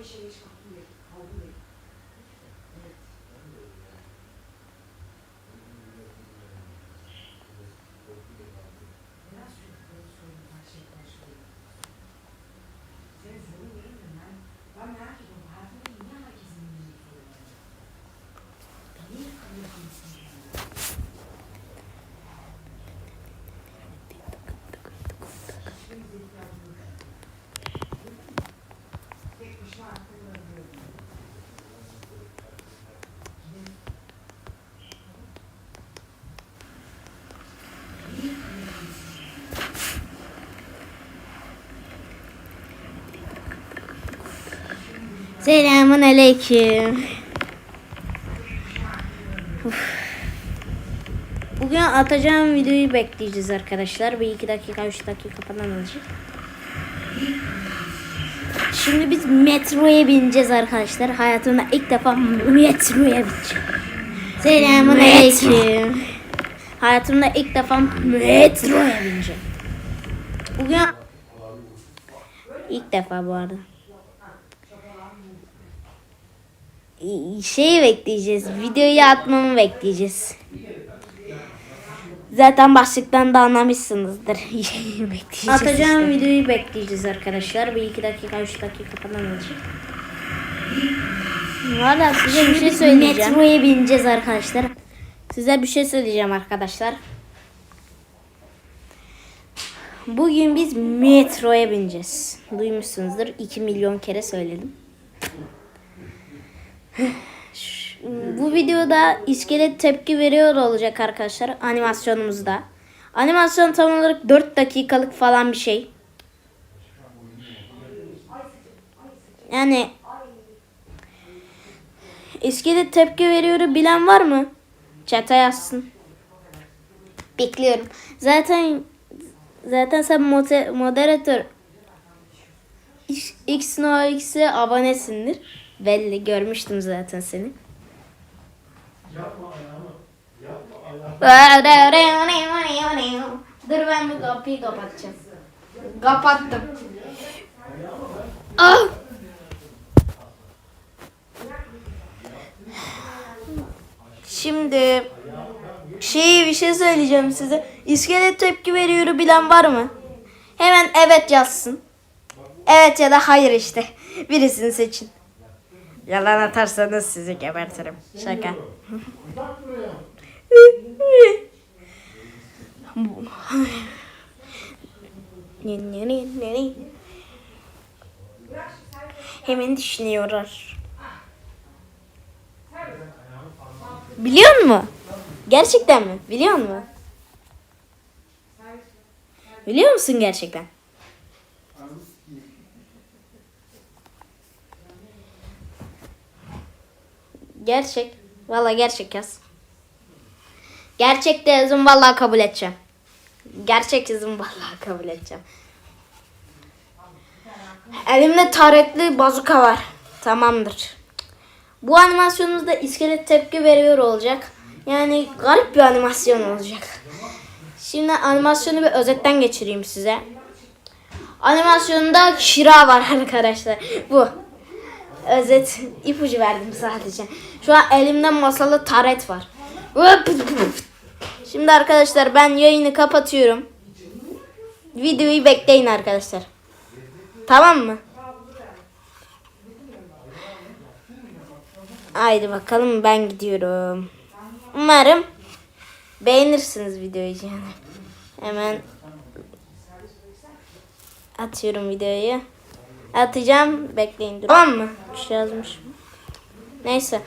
böyle şey hiç kalktım değil. Kaldım değil. Ben, merak ediyorum. Hayatımda niye herkesin bildiği sorular? Niye kalıyorsun sen? Selamun aleyküm. Uf. Bugün atacağım videoyu bekleyeceğiz arkadaşlar. Bir iki dakika, üç dakika falan olacak. Şimdi biz metroya bineceğiz arkadaşlar. Hayatımda ilk defa metroya bineceğim. Selamun aleyküm. Hayatımda ilk defa metroya bineceğim. Bugün ilk defa bu arada. Şeyi bekleyeceğiz. Videoyu atmamı bekleyeceğiz. Zaten başlıktan da anlamışsınızdır. Atacağım videoyu bekleyeceğiz arkadaşlar. Bir iki dakika, üç dakika falan olacak. Valla size bir şey söyleyeceğim. Metroya bineceğiz arkadaşlar. Size bir şey söyleyeceğim arkadaşlar. Bugün biz metroya bineceğiz. Duymuşsunuzdur. 2 milyon kere söyledim. Bu videoda iskelet tepki veriyor olacak arkadaşlar animasyonumuzda. Animasyon tam olarak 4 dakikalık falan bir şey. Yani iskelet tepki veriyoru bilen var mı? Chat'e yazsın. Bekliyorum. Zaten zaten sen mote- moderatör X- X X'e abonesindir. Belli görmüştüm zaten seni. Dur ben bu kapıyı kapatacağım. Kapattım. Ah! Şimdi şey bir şey söyleyeceğim size. İskelet tepki veriyor bilen var mı? Hemen evet yazsın. Evet ya da hayır işte. Birisini seçin. Yalan atarsanız sizi gebertirim. Şaka. Hemen düşünüyorlar. Biliyor musun? Gerçekten mi? Biliyor musun? Biliyor musun gerçekten? Gerçek. Vallahi gerçek yaz. Gerçek de yazın vallahi kabul edeceğim. Gerçek yazın vallahi kabul edeceğim. Elimde taretli bazuka var. Tamamdır. Bu animasyonumuzda iskelet tepki veriyor olacak. Yani garip bir animasyon olacak. Şimdi animasyonu bir özetten geçireyim size. Animasyonda Şira var arkadaşlar. Bu. Özet ipucu verdim sadece. Şu an elimde masalı taret var. Şimdi arkadaşlar ben yayını kapatıyorum. Videoyu bekleyin arkadaşlar. Tamam mı? Haydi bakalım ben gidiyorum. Umarım beğenirsiniz videoyu yani. Hemen atıyorum videoyu. Atacağım. Bekleyin dur. Tamam mı? Bir şey yazmış. Neyse.